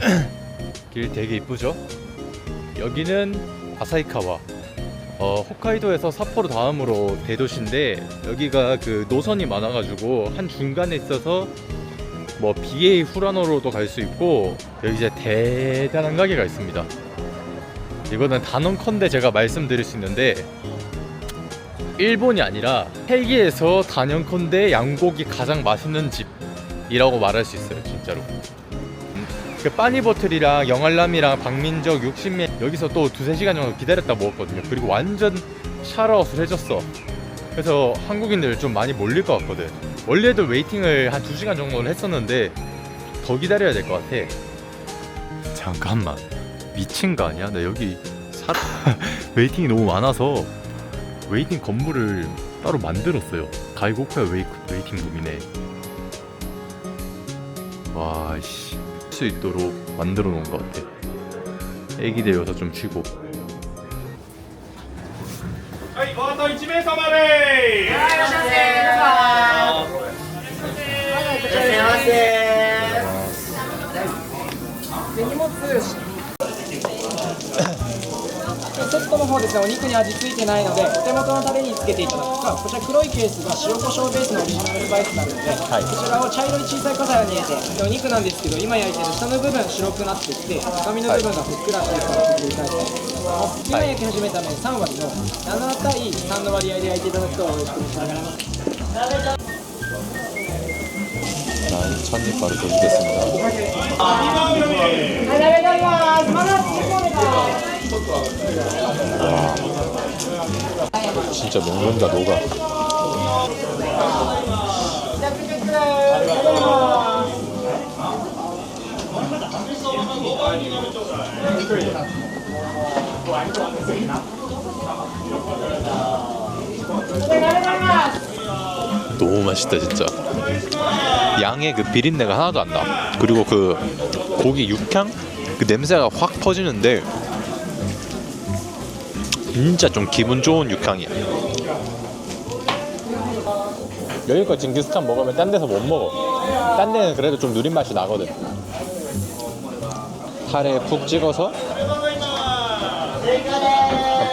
길 되게 이쁘죠? 여기는 아사히카와 어, 홋카이도에서 삿포로 다음으로 대도시인데 여기가 그 노선이 많아가지고 한 중간에 있어서 뭐 BA 후라노로도 갈 수 있고 여기 이제 대단한 가게가 있습니다. 이거는 단언컨대 제가 말씀드릴 수 있는데 일본이 아니라 세계에서 단연컨대 양고기 가장 맛있는 집이라고 말할 수 있어요 진짜로 그 빠니버틀이랑 영알람이랑 박민적 60매 여기서 또 두세 시간 정도 기다렸다 먹었거든요 그리고 완전 샤라웃을 해줬어 그래서 한국인들 좀 많이 몰릴 것 같거든 원래도 웨이팅을 한 2시간 정도는 했었는데 더 기다려야 될 것 같아 잠깐만 미친 거 아니야? 나 여기 사... 웨이팅이 너무 많아서 웨이팅 건물을 따로 만들었어요. 가이고쿠야 웨이, 웨이팅 룸이네. 와, 씨. 수 있도록 만들어 놓은 것 같아. 애기들 여기서 좀 쉬고. 아이, 와서 집에서 말해. 안녕하세요. 안녕하세요. 안녕하세요. 네. セットの方ですね、お肉に味付いてないので、お手元のタレにつけていただくか、こちら黒いケースが塩コショウベースのオリジナルスパイスになるので、こちらを茶色い小さい傘に入れて、でお肉なんですけど、今焼いてる下の部分白くなってきて、赤身の部分がふっくらしているから繰り返したいと思います。今焼き始めたので3割の7対3の割合で焼いていただくと美味しく召し上がれます。 난 첫입 바로 드시겠습니다. はい、食べてお た。 진짜 먹는다 녹아. 너무 맛있다 진짜. 양의 그 비린내가 하나도 안 나. 그리고 그 고기 육향 그 냄새가 확 퍼지는데 진짜 좀 기분 좋은 육향이야. 여기까지 징기스칸 먹으면 딴 데서 못 먹어. 딴 데는 그래도 좀 누린 맛이 나거든. 타레에 푹 찍어서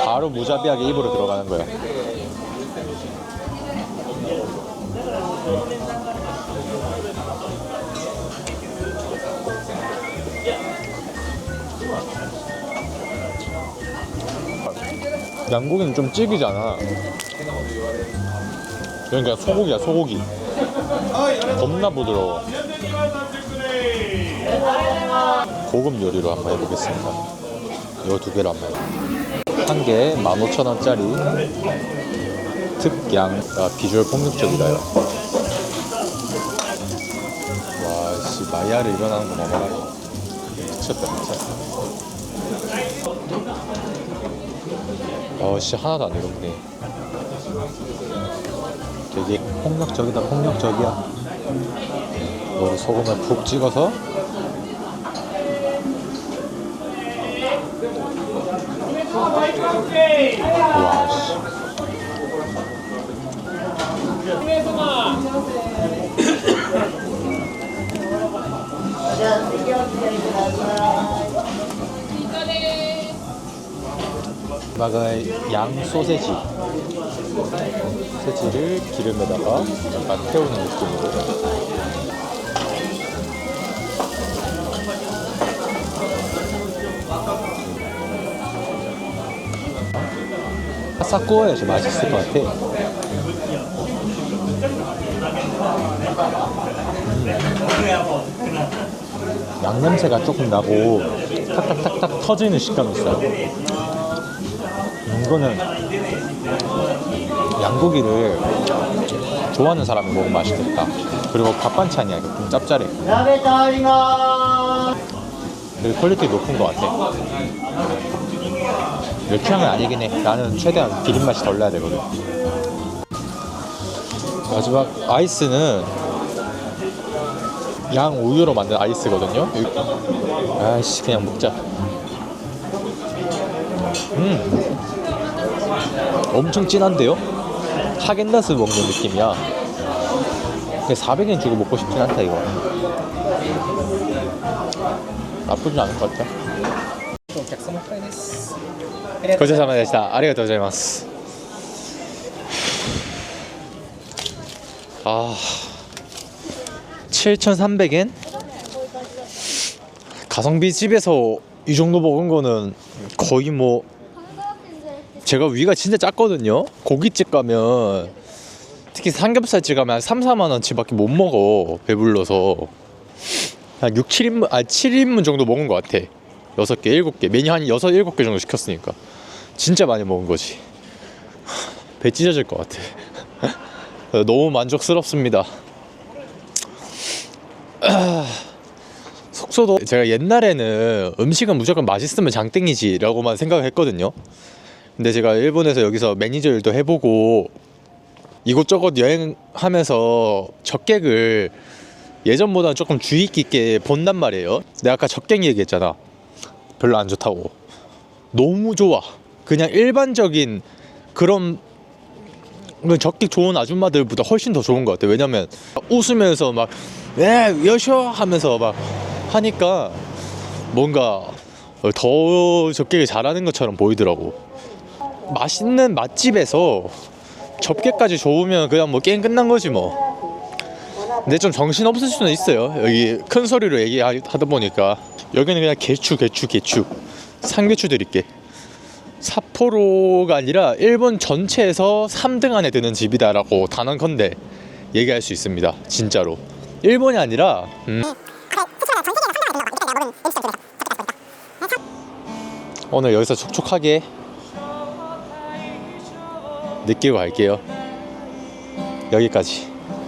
바로 무자비하게 입으로 들어가는 거야. 양고기는 좀 질기잖아. 그러니까 소고기야 소고기. 겁나 부드러워. 고급 요리로 한번 해보겠습니다. 이거 두 개로 한번. 한 개에 15,000원짜리 특양. 아, 비주얼 폭력적이다요. 와, 씨, 마이야르 일어나는 거 먹어라. 미쳤다, 미쳤어. 어, 씨, 하나도 안 익었네. 되게 폭력적이다, 폭력적이야. 이거를 소금에 푹 찍어서 와, 씨. 막은 양 소세지. 소세지를 기름에다가 약간 태우는 느낌으로. 싹 구워야지 맛있을 것 같아. 음. 양 냄새가 조금 나고 탁탁탁탁 터지는 식감이 있어요. 이거는 양고기를 좋아하는 사람이 먹으면 맛있겠다. 그리고 밥 반찬이야. 좀 짭짤해. 되게 퀄리티 높은 것 같아. 내 취향은 아니긴 해. 나는 최대한 비린 맛이 덜 나야 되거든. 마지막 아이스는 양 우유로 만든 아이스거든요. 아씨 그냥 먹자. 음. 엄청 진한데요? 하겐다스 먹는 느낌이야. 근데 400엔 주고 먹고 싶진 않다 이거. 나쁘진 않은 것 같아. お客様会です。 고생하셨습니다. 아리가또 고자이마스. 아, 7,300엔? 가성비 집에서 이 정도 먹은 거는 거의 뭐 제가 위가 진짜 작거든요. 고깃집 가면 특히 삼겹살집 가면 한 3, 4만 원치 밖에 못 먹어. 배불러서. 한 6, 7인분, 아 7인분 정도 먹은 것 같아. 6개, 7개. 메뉴 한 6, 7개 정도 시켰으니까. 진짜 많이 먹은 거지. 배 찢어질 것 같아. 너무 만족스럽습니다. 아, 숙소도 제가 옛날에는 음식은 무조건 맛있으면 장땡이지 라고만 생각을 했거든요. 근데 제가 일본에서 여기서 매니저 일도 해보고 이곳저곳 여행하면서 적객을 예전보다 조금 주의 깊게 본단 말이에요. 내가 아까 적객 얘기했잖아. 별로 안 좋다고. 너무 좋아. 그냥 일반적인 그런 그 적격 좋은 아줌마들보다 훨씬 더 좋은 것 같아. 왜냐면 웃으면서 막 예, 여셔 하면서 막 하니까 뭔가 더 적격을 잘하는 것처럼 보이더라고. 맛있는 맛집에서 접객까지 좋으면 그냥 뭐 게임 끝난 거지 뭐. 근데 좀 정신 없을 수는 있어요. 여기 큰 소리로 얘기하다 보니까 여기는 그냥 개추 개추 개추 삼개추 드릴게. 삿포로가 아니라 일본 전체에서 3등 안에 드는 집이다 라고 단언컨대 얘기할 수 있습니다. 진짜로. 일본이 아니라 음, 오늘 여기서 촉촉하게 느끼고 갈게요. 여기까지.